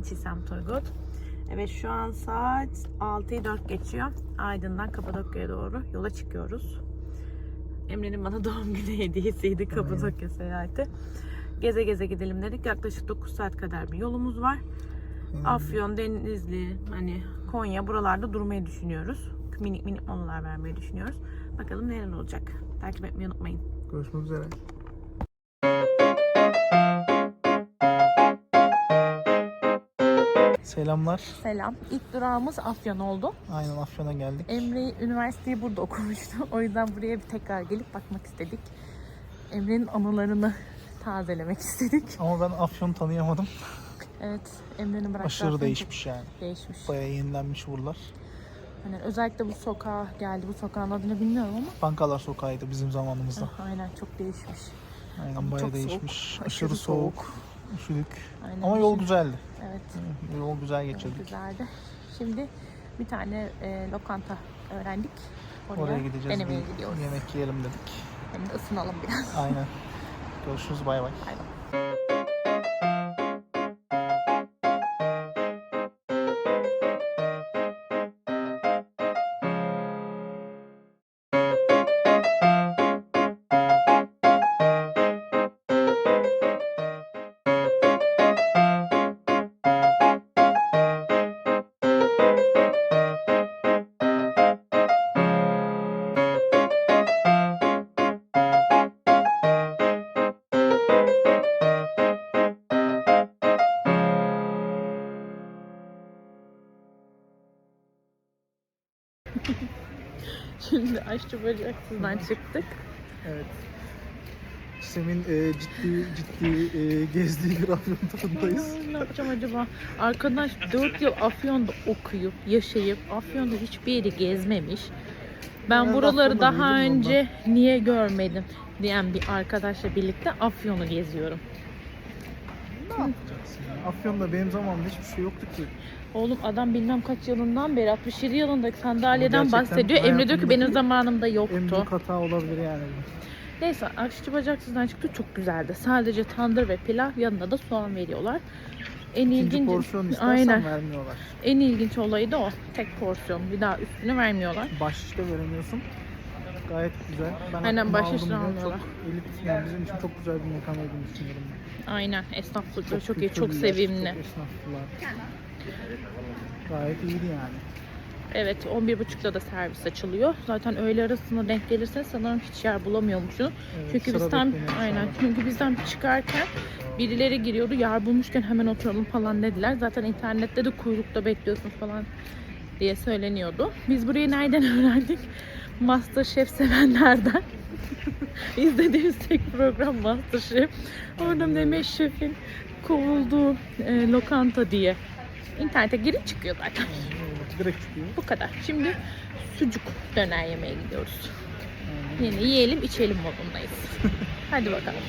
Ben Çisem Turgut. Evet şu an saat 6'yı 4 geçiyor. Aydın'dan Kapadokya'ya doğru yola çıkıyoruz. Emre'nin bana doğum günü hediyesiydi Kapadokya seyahati. Geze geze gidelim dedik. Yaklaşık 9 saat kadar bir yolumuz var. Afyon, Denizli, hani Konya buralarda durmayı düşünüyoruz. Minik minik molalar vermeyi düşünüyoruz. Bakalım neler olacak. Takip etmeyi unutmayın. Görüşmek üzere. Selamlar. Selam. İlk durağımız Afyon oldu. Aynen Afyon'a geldik. Emre üniversiteyi burada okumuştu. O yüzden buraya bir tekrar gelip bakmak istedik. Emre'nin anılarını tazelemek istedik. Ama ben Afyon'u tanıyamadım. Evet, Emre'nin bıraktığı Aşırı Afyon değişmiş yani. Değişmiş. Bayağı yenilenmiş buralar. Hani özellikle bu sokağa geldi. Bu sokağın adını bilmiyorum ama Bankalar sokağıydı bizim zamanımızda. aynen çok değişmiş. Aynen bayağı Çok değişmiş. soğuk, Aşırı, aşırı soğuk. Üşüdük. Aynen. Ama yol Şimdi- güzeldi. Evet, Yol güzel geçirdik. güzeldi. Şimdi bir tane e, lokanta öğrendik. Oraya, Oraya gideceğiz. denemeye bir gidiyoruz. Yemek yiyelim dedik. Hem de ısınalım biraz. Aynen. Görüşürüz bay bay. Bay bay. Aşçı bacaksızdan çıktık. Evet. Çisem'in e, ciddi ciddi e, gezdiği bir Afyon turundayız. Ne yapacağım acaba? Arkadaş 4 yıl Afyon'da okuyup, yaşayıp, Afyon'da hiçbir yeri gezmemiş. Ben de buraları Afyon'da daha büyüdüm önce niye görmedim diyen bir arkadaşla birlikte Afyon'u geziyorum. Afyon'da benim zamanımda hiçbir şey yoktu ki. Oğlum adam bilmem kaç yılından beri 67 yılındaki sandalyeden gerçekten bahsediyor. Emre diyor ki benim zamanımda En yoktu. büyük hata olabilir yani. bu. Neyse aşçı bacaksızdan çıktı çok güzeldi. Sadece tandır ve pilav yanında da soğan veriyorlar. En İkinci ilginç porsiyon istersen Aynen. vermiyorlar. En ilginç olayı da o. Tek porsiyon. Bir daha üstünü vermiyorlar. De veremiyorsun. Gayet güzel. Ben Aynen, aldım de bile. almıyorlar. Çok elit, yani bizim için çok güzel bir mekan olduğunu düşünüyorum. ben. Aynen. Esnaflıkları çok, iyi, çok sevimli. Çok esnaflılar. Gayet iyiydi yani. Evet 11.30'da da servis açılıyor. Zaten öğle arasına denk gelirse sanırım hiç yer bulamıyormuşsun. Evet, Çünkü sıra biz tam beklemeyen aynen sıra. çünkü bizden çıkarken birileri giriyordu. Yer bulmuşken hemen oturalım falan dediler. Zaten internette de kuyrukta bekliyorsun falan diye söyleniyordu. Biz burayı nereden öğrendik? Masterchef sevenlerden. İzlediğimiz tek program Masterchef. Orada Mehmet Şef'in kovulduğu e, lokanta diye. İnternete girip çıkıyor zaten. Direkt çıkıyor. Bu kadar. Şimdi sucuk döner yemeye gidiyoruz. Yine yiyelim içelim modundayız. Hadi bakalım.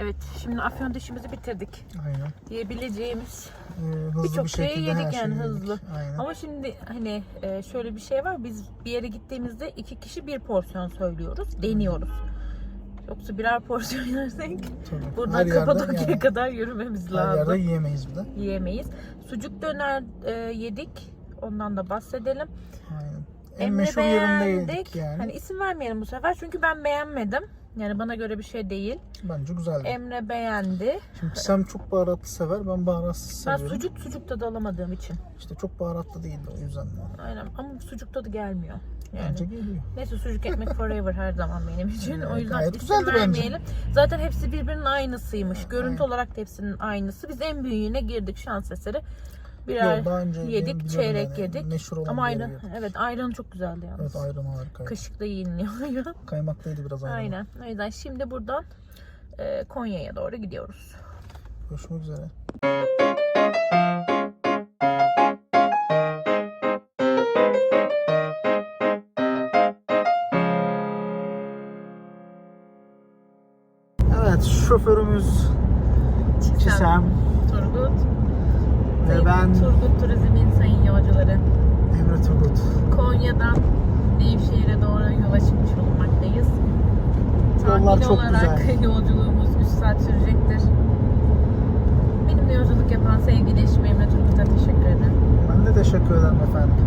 Evet şimdi afyon dişimizi bitirdik. Aynen. Diyebileceğimiz Ee, birçok bir şeyi her yedik yani hızlı. yedik. Aynen. Ama şimdi hani e, şöyle bir şey var. Biz bir yere gittiğimizde iki kişi bir porsiyon söylüyoruz. Deniyoruz. Yoksa birer porsiyon yersek Tabii. buradan Her Kapadokya'ya yani kadar yürümemiz Her lazım. yerde yiyemeyiz bir de. Yiyemeyiz. Sucuk döner e, yedik. Ondan da bahsedelim. Aynen. En Emre meşhur beğendik. yani. Hani isim vermeyelim bu sefer çünkü ben beğenmedim. Yani bana göre bir şey değil. Bence güzeldi. Emre beğendi. Şimdi Sam çok baharatlı sever. Ben baharatsız Ben seviyorum. sucuk sucuk tadı alamadığım için. İşte çok baharatlı değildi o yüzden. de. Aynen ama sucuk tadı gelmiyor. Yani. Bence geliyor. Neyse sucuk ekmek forever her zaman benim için. O yüzden gayet isim güzeldi bence. vermeyelim. Zaten hepsi birbirinin aynısıymış. Görüntü Aynen. olarak da hepsinin aynısı. Biz en büyüğüne girdik şans eseri. Birer Yok, daha önce yedik, çeyrek yani, yedik. Meşhur olan ama ayran, yedik. evet ayranı çok güzeldi yalnız. Evet ayran harikaydı. Kaşıkla yeniliyor. Kaymaklıydı biraz ayran. Aynen. O yüzden şimdi buradan e, Konya'ya doğru gidiyoruz. Görüşmek üzere. Evet şoförümüz Çisem Turgut. Ve ben Turgut Turizm'in sayın yolcuları. Emre Turgut. Konya'dan Nevşehir'e doğru yola çıkmış bulunmaktayız. Yollar çok olarak güzel. yolculuğumuz 3 saat sürecektir. Benim bizimle yolculuk yapan sevgili eşim Emre Turgut'a teşekkür ederim. Ben de teşekkür ederim efendim.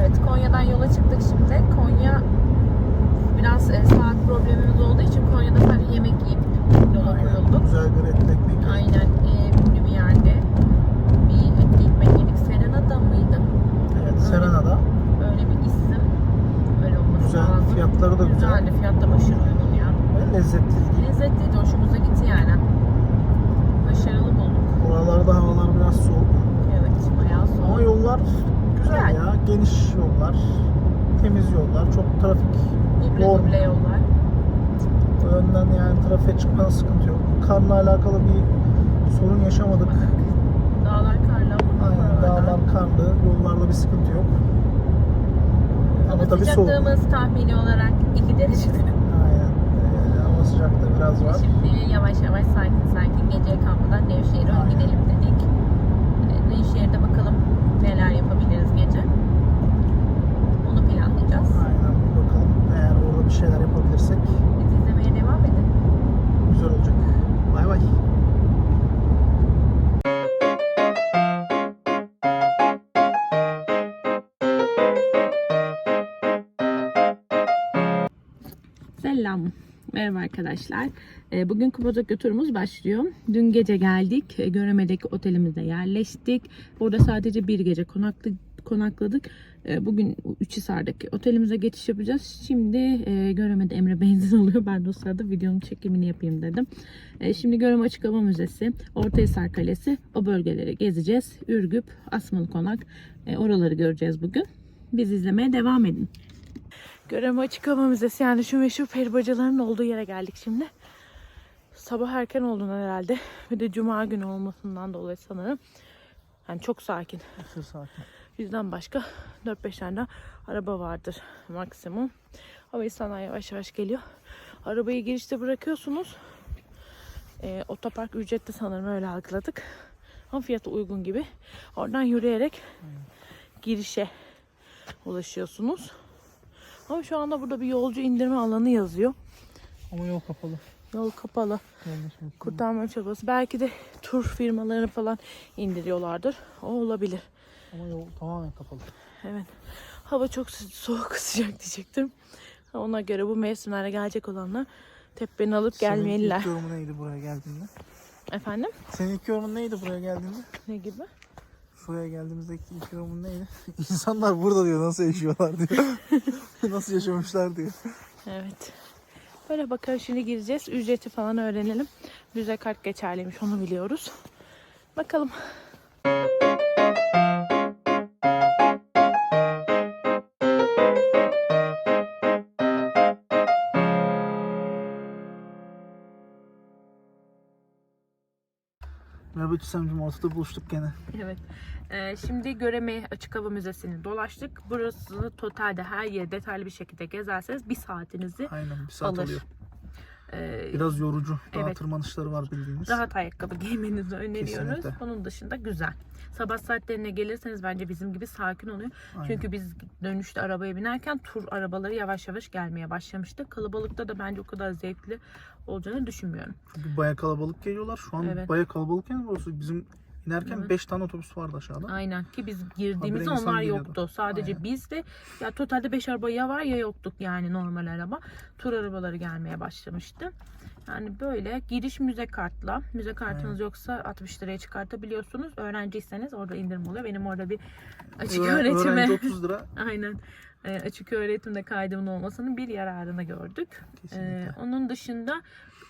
Evet Konya'dan yola çıktık şimdi. Konya biraz e, saat problemimiz olduğu için Konya'da sadece yemek yiyip yola koyulduk. Güzel bir etli ekmek. Aynen e, ünlü bir yerde bir etli ekmek yedik. Serena'da mıydı? Evet, Serena'da. Öyle bir isim. Öyle olması Güzel, fiyatları da güzel. Güzeldi. Fiyat da başarılı uygun ya. Ve lezzetliydi. Lezzetliydi. Hoşumuza gitti yani. Başarılı bulduk. Oralarda havalar biraz soğuk. Evet. Bayağı soğuk. Ama yollar güzel Güzel. ya. Geniş yollar. Temiz yollar. Çok trafik Doğru. duble yollar. O yönden yani trafiğe çıkmana sıkıntı yok. Karla alakalı bir sorun yaşamadık. Dağlar karlı Aynen dağlar karlı, yollarda bir sıkıntı yok. Ama tabii soğuk. sıcaklığımız tahmini olarak 2 derecede. Aynen. Ee, hava sıcaklığı biraz var. Şimdi yavaş yavaş sakin sakin gece kalmadan Nevşehir'e gidelim dedik. Ee, Nevşehir'de bakalım neler yapabiliriz Merhaba arkadaşlar. Ee, Bugün Kapadokya turumuz başlıyor. Dün gece geldik. Ee, Göreme'deki otelimize yerleştik. Orada sadece bir gece konaklı, konakladık. Ee, Bugün Üçhisar'daki otelimize geçiş yapacağız. Şimdi e, Göreme'de Emre benzin alıyor. Ben de o sırada videonun çekimini yapayım dedim. Ee, Şimdi Göreme Açık Hava Müzesi, Ortahisar Kalesi o bölgeleri gezeceğiz. Ürgüp, Asmalı Konak e, oraları göreceğiz bugün. Biz izlemeye devam edin. Göreme Açık Hava Müzesi yani şu meşhur peri bacalarının olduğu yere geldik şimdi. Sabah erken olduğundan herhalde bir de cuma günü olmasından dolayı sanırım. Yani çok sakin. Aşırı sakin. Bizden başka 4-5 tane daha araba vardır maksimum. Ama insanlar yavaş yavaş geliyor. Arabayı girişte bırakıyorsunuz. Ee, otopark ücretli sanırım öyle algıladık. Ama fiyatı uygun gibi. Oradan yürüyerek girişe ulaşıyorsunuz. Ama şu anda burada bir yolcu indirme alanı yazıyor. Ama yol kapalı. Yol kapalı. Kurtarma çabası. Belki de tur firmalarını falan indiriyorlardır. O olabilir. Ama yol tamamen kapalı. Evet. Hava çok soğuk sıcak diyecektim. Ona göre bu mevsimlere gelecek olanlar tepeni alıp gelmeliler. Senin ilk yorumun neydi buraya geldiğinde? Efendim? Senin ilk yorumun neydi buraya geldiğinde? Ne gibi? Şuraya geldiğimizdeki ilk yorumun neydi? İnsanlar burada diyor nasıl yaşıyorlar diyor. nasıl yaşamışlar diyor. Evet. Böyle bakalım şimdi gireceğiz. Ücreti falan öğrenelim. Müze kart geçerliymiş onu biliyoruz. Bakalım. Merhaba Çisemciğim ortada buluştuk gene. Evet. Ee, şimdi Göreme Açık Hava Müzesi'ni dolaştık. Burası totalde her yeri detaylı bir şekilde gezerseniz bir saatinizi Aynen bir saat alır. alıyor. Ee, Biraz yorucu. Daha Evet. tırmanışları var bildiğiniz. rahat ayakkabı giymenizi öneriyoruz. Kesinlikle. Onun dışında güzel. Sabah saatlerine gelirseniz bence bizim gibi sakin oluyor. Aynen. Çünkü biz dönüşte arabaya binerken tur arabaları yavaş yavaş gelmeye başlamıştı. Kalabalıkta da bence o kadar zevkli olacağını düşünmüyorum. Çünkü baya kalabalık geliyorlar. Şu an Evet. baya kalabalık yani burası. Bizim inerken Evet. 5 tane otobüs vardı aşağıda. Aynen ki biz girdiğimizde Habire insan onlar geliyordu. yoktu. Sadece Aynen. bizde ya totalde 5 araba ya var ya yoktuk yani normal araba. Tur arabaları gelmeye başlamıştı. Yani böyle giriş müze kartla. Müze kartınız yoksa 60 liraya çıkartabiliyorsunuz. Öğrenciyseniz orada indirim oluyor. Benim orada bir açık Öğren- öğretime Öğrenci 30 lira. Aynen. Ee, açık öğretimde kaydımın olmasının bir yararını gördük. Kesinlikle. onun dışında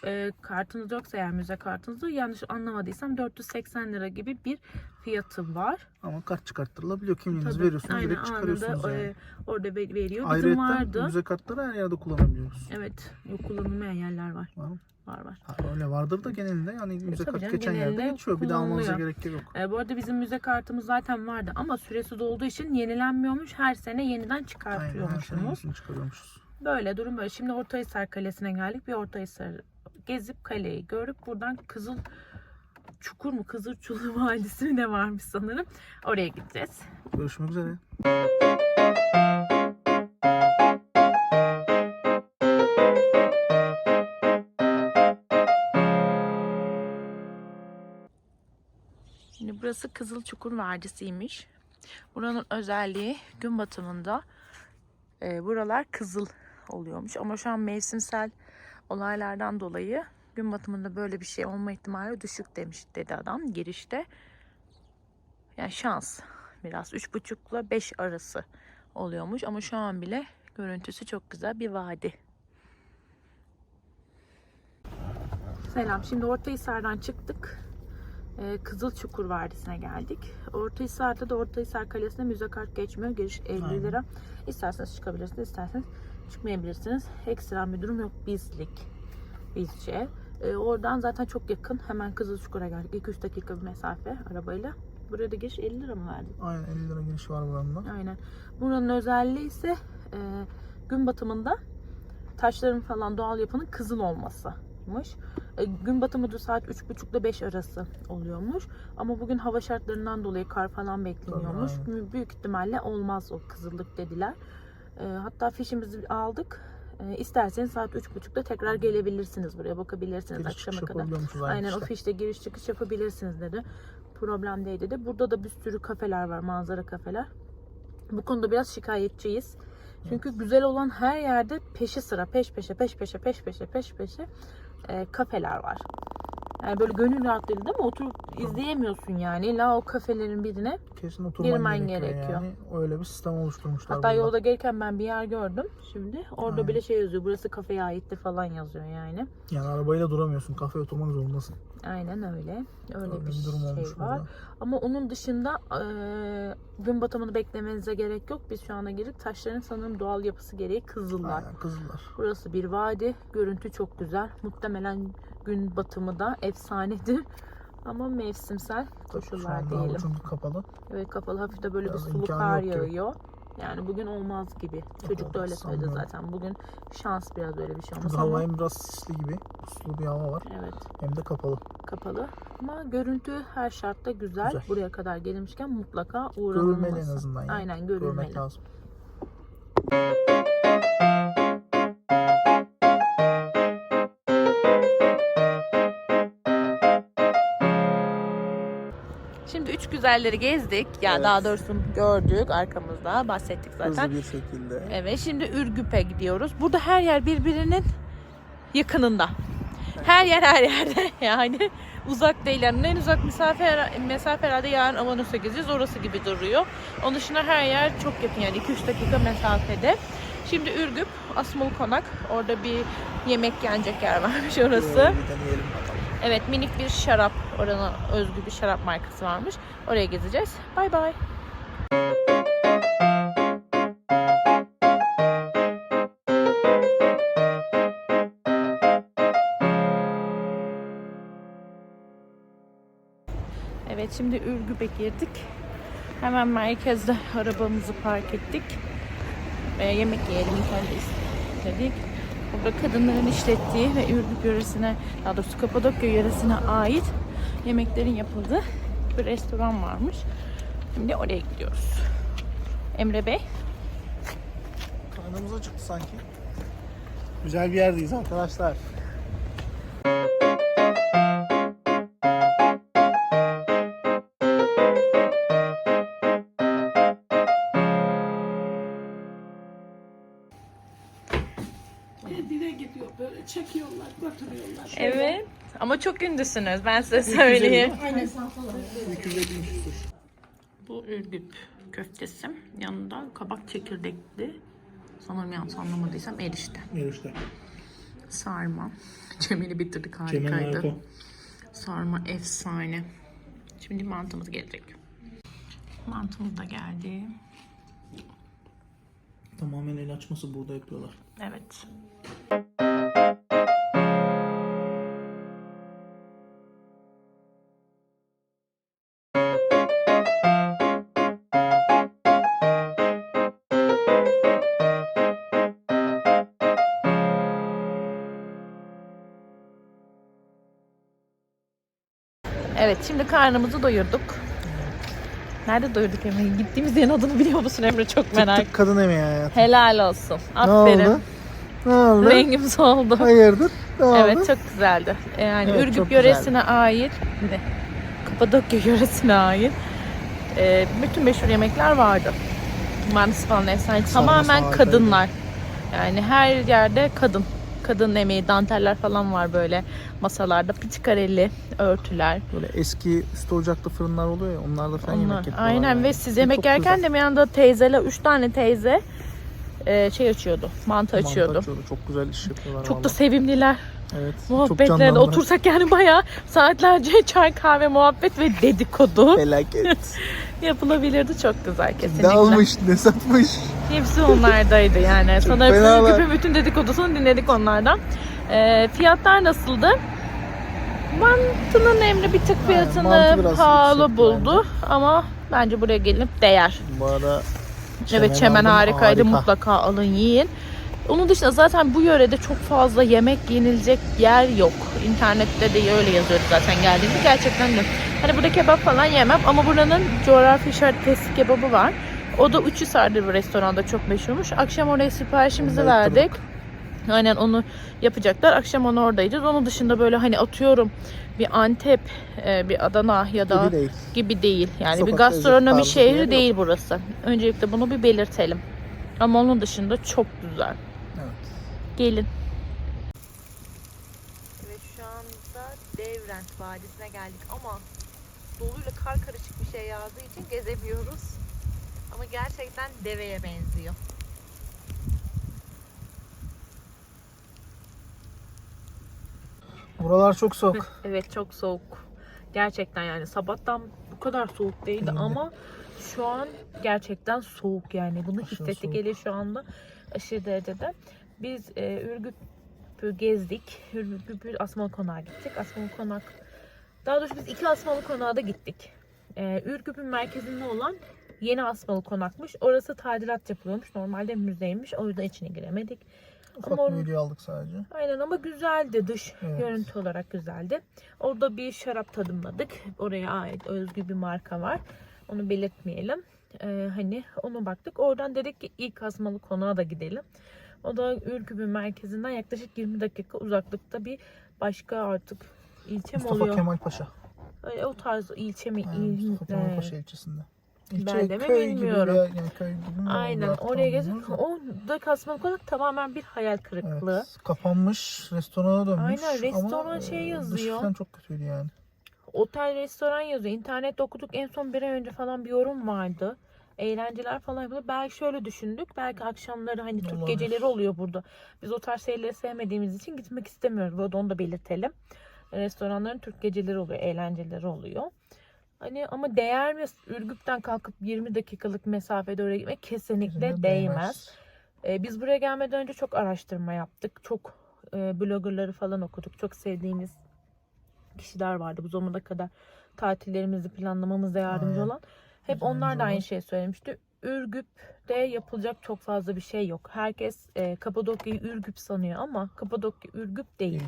e, kartınız yoksa eğer müze kartınızı yanlış anlamadıysam 480 lira gibi bir fiyatı var. Ama kart çıkarttırılabiliyor. Kimliğinizi Tabii, veriyorsunuz aynen, direkt çıkarıyorsunuz anında, yani. e, orada ve- veriyor. Bizim Ayrıca vardı. müze kartları her yerde kullanabiliyoruz. Evet. Yok kullanılmayan yerler var. Var mı? Var var. Ha, öyle vardır da genelinde yani müze E, tabii kart canım, geçen yerde geçiyor. Bir daha almanıza gerek yok. E, bu arada bizim müze kartımız zaten vardı ama süresi dolduğu için yenilenmiyormuş. Her sene yeniden Aynen her sene çıkarıyormuşuz. Böyle durum böyle. Şimdi Ortahisar Kalesi'ne geldik. Bir Ortahisar gezip kaleyi görüp buradan Kızıl Çukur mu? Kızıl Çukur Vadisi mi ne varmış sanırım. Oraya gideceğiz. Görüşmek üzere. Burası Kızılçukur Vadisi'ymiş. Buranın özelliği gün batımında e, buralar kızıl oluyormuş. Ama şu an mevsimsel olaylardan dolayı gün batımında böyle bir şey olma ihtimali düşük demiş dedi adam girişte. Yani şans biraz 3,5 ile 5 arası oluyormuş ama şu an bile görüntüsü çok güzel bir vadi. Selam. Şimdi Ortahisar'dan çıktık. Ee, Kızılçukur Vadisi'ne geldik. Ortahisar'da da Ortahisar Kalesi'ne müze kart geçmiyor. Giriş 50 Aynen. lira. İsterseniz çıkabilirsiniz, isterseniz çıkmayabilirsiniz. Ekstra bir durum yok. Bizlik. Bizce. Ee, oradan zaten çok yakın. Hemen Kızılçukur'a geldik. 2-3 dakika bir mesafe arabayla. Buraya da giriş 50 lira mı verdik? Aynen 50 lira giriş var buranın da. Aynen. Buranın özelliği ise e, gün batımında taşların falan doğal yapının kızıl olmasıymış. E, gün batımı da saat 3.30 ile 5 arası oluyormuş. Ama bugün hava şartlarından dolayı kar falan bekleniyormuş. Tabii, Büyük ihtimalle olmaz o kızıllık dediler. E, hatta fişimizi aldık. E, isterseniz saat 3.30'da tekrar gelebilirsiniz buraya bakabilirsiniz Giriş akşama kadar. Aynen o işte. fişte giriş çıkış yapabilirsiniz dedi. Problem değil dedi. Burada da bir sürü kafeler var, manzara kafeler. Bu konuda biraz şikayetçiyiz. Çünkü güzel olan her yerde peşi sıra, peş peşe, peş peşe, peş peşe, peş peşe e, kafeler var. Yani böyle gönül rahatlığıyla değil mi? Oturup izleyemiyorsun yani. İlla o kafelerin birine. Kesin oturman girmen gerekiyor, gerekiyor. yani. Öyle bir sistem oluşturmuşlar Hatta burada. yolda gelirken ben bir yer gördüm şimdi. Orada Aynen. bile şey yazıyor. Burası kafeye aitti falan yazıyor yani. Yani arabayla duramıyorsun. Kafeye oturmak zorundasın. Aynen öyle. Öyle Öyle bir bir durum şey olmuş var. burada. Ama onun dışında eee, gün batımını beklemenize gerek yok. Biz şu anda girdik. Taşların sanırım doğal yapısı gereği kızıllar. Aynen kızıllar. Burası bir vadi. Görüntü çok güzel. Muhtemelen gün batımı da efsanedir. Ama mevsimsel Şu koşullar hava diyelim. çünkü kapalı. Evet kapalı hafif de böyle Biraz bir sulu kar yok gibi. yağıyor. Yani bugün olmaz gibi. Çocuk da öyle söyledi zaten. Bugün şans biraz öyle bir şey olmasa hava hem biraz sisli gibi. Puslu bir hava var. evet Hem de kapalı. kapalı. Ama görüntü her şartta güzel. Güzel. Buraya kadar gelmişken mutlaka Görülmeli uğranılması. en azından. Yani. Aynen Görmek görülmeli. lazım. Şimdi üç güzelleri gezdik. Yani Evet. daha doğrusu gördük arkamızda. Bahsettik zaten. Hızlı bir şekilde. Evet şimdi Ürgüp'e gidiyoruz. Burada her yer birbirinin yakınında. Her yer her yerde yani uzak değil. Yani en uzak mesafe, mesafe herhalde yarın Avanos'a gideceğiz. Orası gibi duruyor. Onun dışında her yer çok yakın yani 2-3 dakika mesafede. Şimdi Ürgüp, Asmalı Konak. Orada bir yemek yenecek yer varmış orası. Evet minik bir şarap. Oranın özgü bir şarap markası varmış. Oraya gezeceğiz. Bay bay. Evet şimdi Ürgüp'e girdik. Hemen merkezde arabamızı park ettik. Ve yemek yiyelim önce istedik. Burada kadınların işlettiği ve Ürgüp yöresine, daha doğrusu Kapadokya yöresine ait yemeklerin yapıldığı bir restoran varmış. Şimdi oraya gidiyoruz. Emre Bey. Karnımız acıktı sanki. Güzel bir yerdeyiz arkadaşlar. Ama çok ünlüsünüz ben size söyleyeyim. Aynen. 270 küsur. Bu Ürgüp köftesi. Yanında kabak çekirdekli. Sanırım yanlış anlamadıysam erişte. Yarışta. Sarma. Cemil'i bitirdik harikaydı. harika. Sarma efsane. Şimdi mantımız gelecek. Mantımız da geldi. Tamamen el açması burada yapıyorlar. Evet. Evet şimdi karnımızı doyurduk. Nerede doyurduk Emre? Gittiğimiz yerin adını biliyor musun Emre? Çok merak. Tık kadın emeği hayatım. Helal olsun. Ne Aferin. oldu? Ne oldu? Rengim soldu. Hayırdır? Ne oldu? Evet çok güzeldi. Yani Evet, Ürgüp güzeldi. yöresine ait ne? Kapadokya yöresine ait e, bütün meşhur yemekler vardı. Mantısı falan efsane. Tamamen kadınlar. Yani her yerde kadın. Kadın emeği, danteller falan var böyle masalarda. Pitikarelli örtüler. Böyle eski üstü ocaklı fırınlar oluyor ya onlarda falan Onlar. yemek yapıyorlar. Aynen yani. ve siz yemek çok yerken güzel. de bir anda teyzeler, üç tane teyze e, şey açıyordu. Mantı Mantı açıyordu. Çok güzel iş yapıyorlar Çok da vallahi. sevimliler. Evet. canlandıran- otursak yani bayağı saatlerce çay, kahve, muhabbet ve dedikodu Felaket. yapılabilirdi. Çok güzel ne kesinlikle. almış ne satmış. Hepsi onlardaydı yani. Sanırım. Ürgüp'ün bütün dedikodusunu dinledik onlardan. Ee, fiyatlar nasıldı? Mantının emri bir tık fiyatını biraz pahalı buldu ama bence buraya gelinip değer. Bu arada evet çemen harikaydı harika. mutlaka alın yiyin. Onun dışında zaten bu yörede çok fazla yemek yenilecek yer yok. İnternette de öyle yazıyordu zaten geldiğimde. Gerçekten de. Hani burada kebap falan yemem ama buranın coğrafi işaret testi kebabı var. O da Uçhisar'da bir restoranda çok meşhurmuş. Akşam oraya siparişimizi verdik. Aynen onu yapacaklar. Akşam onu oradayız. Onun dışında böyle hani atıyorum bir Antep, e, bir Adana ya da Gibi değil. gibi değil. Yani bir Sokak lezzeti gastronomi tarzı bir yer şehri yok. değil burası. Öncelikle bunu bir belirtelim. Ama onun dışında çok güzel. Gelin. Evet şu anda Devrent Vadisi'ne geldik ama doluyla kar karışık bir şey yağdığı için gezemiyoruz. Ama gerçekten deveye benziyor. Buralar çok soğuk. Evet çok soğuk. Gerçekten yani sabahtan bu kadar soğuk değildi Değildi. ama şu an gerçekten soğuk yani. Bunu Aşırı hissettik soğuk. hele şu anda aşırı derecede. Biz e, Ürgüp'ü gezdik. Ürgüp'ü Asmalı Konak'a gittik. Asmalı Konak daha doğrusu biz iki Asmalı Konak'a da gittik. E, Ürgüp'ün merkezinde olan yeni Asmalı Konak'mış. Orası tadilat yapılıyormuş. Normalde müzeymiş. O yüzden içine giremedik. Ufak Ama bir aldık sadece. Aynen ama güzeldi dış Evet. görüntü olarak güzeldi. Orada bir şarap tadımladık. Oraya ait özgü bir marka var. Onu belirtmeyelim. Ee, hani ona baktık. Oradan dedik ki ilk asmalı konağa da gidelim. O da Ürgüp'ün merkezinden yaklaşık 20 dakika uzaklıkta bir başka artık ilçe mi Mustafa oluyor? Kemal Paşa. Öyle o tarz ilçe mi? Aynen, İl- Mustafa Kemal Paşa ilçesinde. ben de mi bilmiyorum. Gibi bir, yani köy gibi Aynen oraya da. O da kasmalı konak tamamen bir hayal kırıklığı. Evet, kapanmış, restorana dönmüş. Aynen, restoran ama, şey yazıyor. Dışı falan çok kötüydü yani. Otel, restoran yazıyor. İnternette okuduk. En son bir ay önce falan bir yorum vardı. Eğlenceler falan yapılıyor. Belki şöyle düşündük. Belki akşamları hani Türk Olabilir. geceleri oluyor burada. Biz o tarz şeyleri sevmediğimiz için gitmek istemiyoruz. Burada onu da belirtelim. Restoranların Türk geceleri oluyor. Eğlenceleri oluyor. Hani ama değer mi? Ürgüp'ten kalkıp 20 dakikalık mesafede oraya gitmek kesinlikle Kesinlikle değmez. Ee, biz buraya gelmeden önce çok araştırma yaptık. Çok e, bloggerları falan okuduk. Çok sevdiğimiz kişiler vardı bu zamana kadar tatillerimizi planlamamızda yardımcı Aynen. olan. Hep onlar da aynı şeyi söylemişti. Ürgüp'te yapılacak çok fazla bir şey yok. Herkes e, Kapadokya'yı Ürgüp sanıyor ama Kapadokya Ürgüp değil.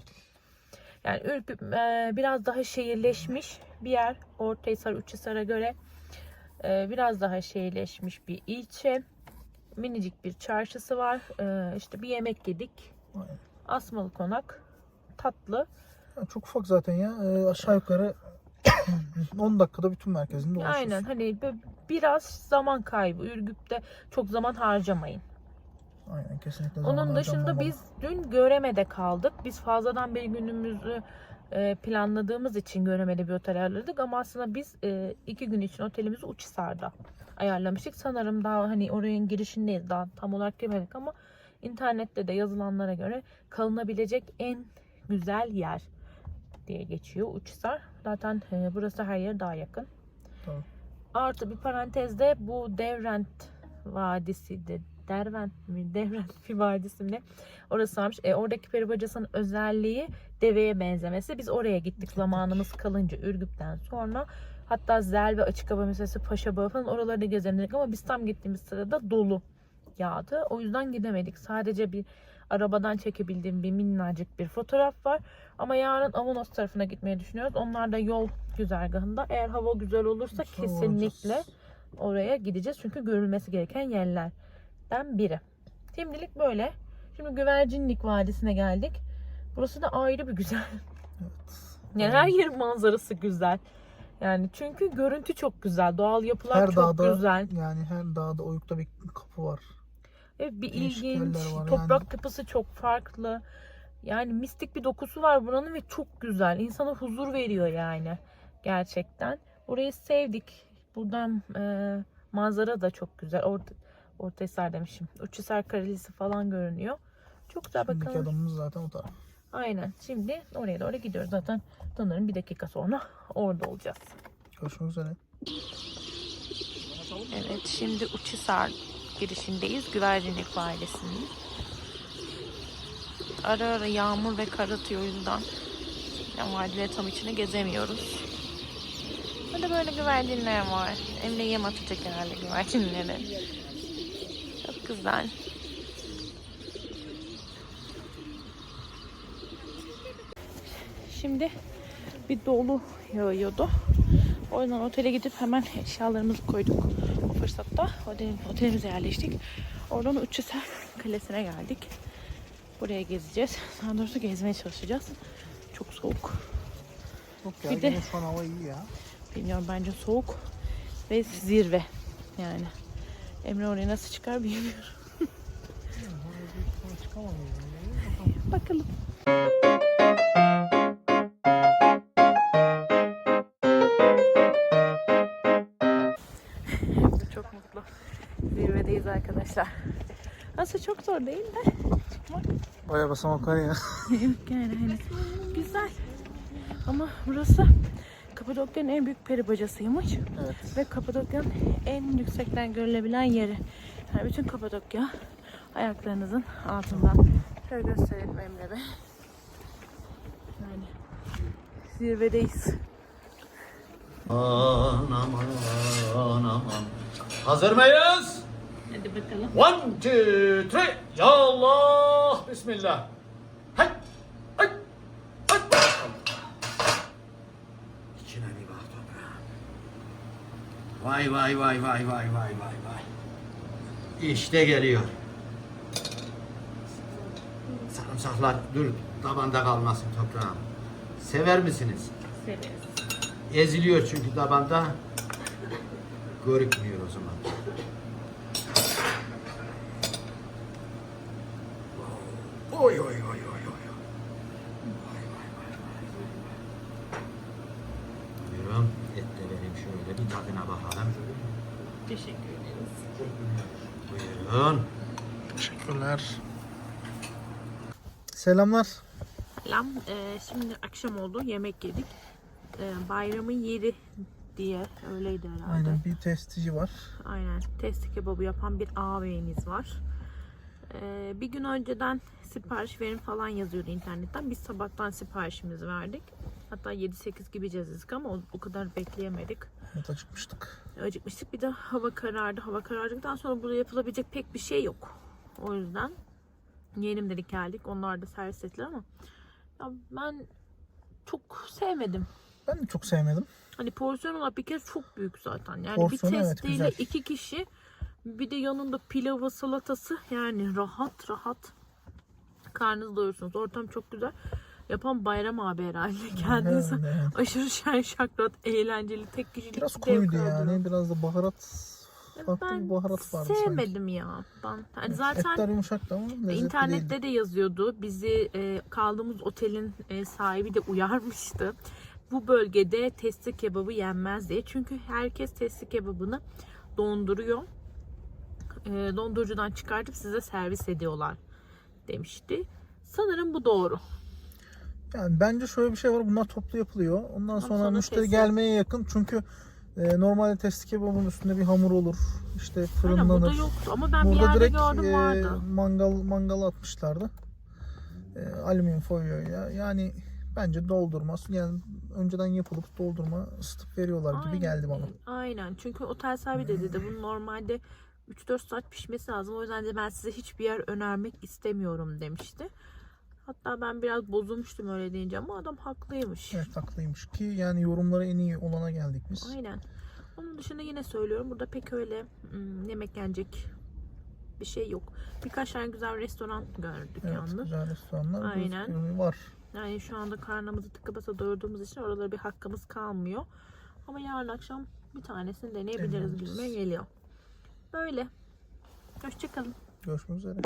Yani Ürgüp e, biraz daha şehirleşmiş bir yer. Ortahisar, Uçhisar'a göre e, biraz daha şehirleşmiş bir ilçe. Minicik bir çarşısı var. E, işte bir yemek yedik. Aynen. Asmalı konak. Tatlı. Ya çok ufak zaten ya. Ee, aşağı yukarı 10 dakikada bütün merkezinde dolaşıyorsun. Aynen hani biraz zaman kaybı. Ürgüp'te çok zaman harcamayın. Aynen kesinlikle. Onun dışında biz dün Göreme'de kaldık. Biz fazladan bir günümüzü e, planladığımız için Göreme'de bir otel ayarladık. Ama aslında biz e, iki gün için otelimizi Uçhisar'da ayarlamıştık. Sanırım daha hani oraya girişindeyiz. Daha tam olarak girmedik ama internette de yazılanlara göre kalınabilecek en güzel yer diye geçiyor Uçhisar. Zaten e, burası her yere daha yakın. Tabii. Artı bir parantezde bu Devrent Vadisi de Dervent mi? Devrent bir vadisi mi? Orası varmış. E, oradaki peri bacasının özelliği deveye benzemesi. Biz oraya gittik zamanımız kalınca Ürgüp'ten sonra. Hatta Zel ve Açık Hava Müzesi, Paşa Bağı falan oraları da gezelim dedik ama biz tam gittiğimiz sırada dolu yağdı. O yüzden gidemedik. Sadece bir arabadan çekebildiğim bir minnacık bir fotoğraf var. Ama yarın Avanos tarafına gitmeyi düşünüyoruz. Onlar da yol güzergahında. Eğer hava güzel olursa Sonra kesinlikle olacağız. oraya gideceğiz. Çünkü görülmesi gereken yerlerden biri. Şimdilik böyle. Şimdi Güvercinlik Vadisi'ne geldik. Burası da ayrı bir güzel. Evet. Yani her yerin manzarası güzel. Yani çünkü görüntü çok güzel. Doğal yapılar Her çok dağda güzel. yani her dağda oyukta bir kapı var. Evet, bir değişik ilginç. yerler var Toprak yani. yapısı çok farklı. Yani mistik bir dokusu var buranın ve çok güzel. İnsana huzur veriyor yani. Gerçekten. Burayı sevdik. Buradan e, manzara da çok güzel. Orta, Ortahisar demişim. Uçhisar Kalesi falan görünüyor. Çok güzel Şimdiki bakalım. adamımız zaten o taraf. Aynen. Şimdi oraya doğru gidiyoruz. Zaten sanırım bir dakika sonra orada olacağız. Görüşmek üzere. Evet şimdi Uçhisar girişindeyiz. Güvercinlik Vadisi'nin. Ara ara yağmur ve kar atıyor o yüzden. Yani vadileri tam içine gezemiyoruz. Burada böyle güvercinler var. Emre yem atacak herhalde güvercinlere. Çok güzel. Şimdi bir dolu yağıyordu. O yüzden otele gidip hemen eşyalarımızı koyduk. Fırsatta otel, otelimize yerleştik. Oradan Uçhisar Kalesi'ne geldik. Buraya gezeceğiz. Daha doğrusu gezmeye çalışacağız. Çok soğuk. Yok ya Bir de- şu an hava iyi ya. Bilmiyorum bence soğuk ve zirve yani. Emre oraya nasıl çıkar bilmiyorum. Bakalım. Zor değil de. Çıkmak Baya basamak var ya. yani hani güzel. Ama burası Kapadokya'nın en büyük peri bacasıymış. Evet. Ve Kapadokya'nın en yüksekten görülebilen yeri. Yani bütün Kapadokya ayaklarınızın altından. Şöyle gösterelim Emre Bey. Yani zirvedeyiz. Aman aman aman. Hazır mıyız? Hadi bakalım. One, two, three. Ya Allah. Bismillah. Hay. Hay. Hay. İçine bir bak toprağım. Vay vay vay vay vay vay vay vay. İşte geliyor. Sarımsaklar dur tabanda kalmasın toprağım. Sever misiniz? Severiz. Eziliyor çünkü tabanda. Görükmüyor o zaman. Oy oy oy oy oy. Vay vay vay vay. Buyurun et de vereyim şöyle bir tadına bakalım. Teşekkür ederiz. Buyurun. Teşekkürler. Selamlar. Selam. Ee, şimdi akşam oldu. Yemek yedik. Ee, bayramın yeri diye öyleydi herhalde. Aynen bir testici var. Aynen. Testi kebabı yapan bir ağabeyimiz var. Ee, bir gün önceden sipariş verin falan yazıyordu internetten. Biz sabahtan siparişimizi verdik. Hatta 7-8 gibi cezizdik ama o, o kadar bekleyemedik. Evet acıkmıştık. Acıkmıştık. Bir de hava karardı. Hava karardıktan sonra burada yapılabilecek pek bir şey yok. O yüzden yiyelim dedik geldik. Onlar da servis ettiler ama ya ben çok sevmedim. Ben de çok sevmedim. Hani porsiyon olarak bir kere çok büyük zaten. Yani Porsiyonu bir evet, testiyle güzel. iki kişi bir de yanında pilavı salatası yani rahat rahat karnınızı doyursunuz. Ortam çok güzel. Yapan Bayram abi herhalde. Kendisi Evet, aşırı şen şakrat, eğlenceli, tek kişilik Biraz bir koydu yani. Biraz da baharat farklı ben bir baharat vardı sanki. sevmedim ya. Ben hani zaten Etler yumuşaktı ama İnternette değildi. de yazıyordu. Bizi e, kaldığımız otelin e, sahibi de uyarmıştı. Bu bölgede testi kebabı yenmez diye. Çünkü herkes testi kebabını donduruyor. E, dondurucudan çıkartıp size servis ediyorlar demişti. Sanırım bu doğru. Yani bence şöyle bir şey var. Bunlar toplu yapılıyor. Ondan sonra, sonra müşteri testi- gelmeye yakın. Çünkü e, normalde testi kebabın üstünde bir hamur olur. İşte Aynen fırınlanır. burada yoktu ama ben bir Burada yerde direkt gördüm e, vardı. mangal mangala atmışlardı. E, alüminyum folyoya. Yani bence doldurma. Yani önceden yapılıp doldurma ısıtıp veriyorlar gibi Aynen. geldi bana. Aynen. Çünkü otel sahibi de dedi bunun normalde 3-4 saat pişmesi lazım. O yüzden de ben size hiçbir yer önermek istemiyorum demişti. Hatta ben biraz bozulmuştum öyle deyince ama adam haklıymış. Evet haklıymış ki yani yorumlara en iyi olana geldik biz. Aynen. Onun dışında yine söylüyorum burada pek öyle hmm, yemek yenecek bir şey yok. Birkaç tane güzel restoran gördük Evet yalnız. güzel restoranlar Aynen. var. Yani şu anda karnımızı tıka basa doyurduğumuz için oralara bir hakkımız kalmıyor. Ama yarın akşam bir tanesini deneyebiliriz Deneyebiliriz. gibime geliyor. Böyle. Hoşçakalın. Görüşmek üzere.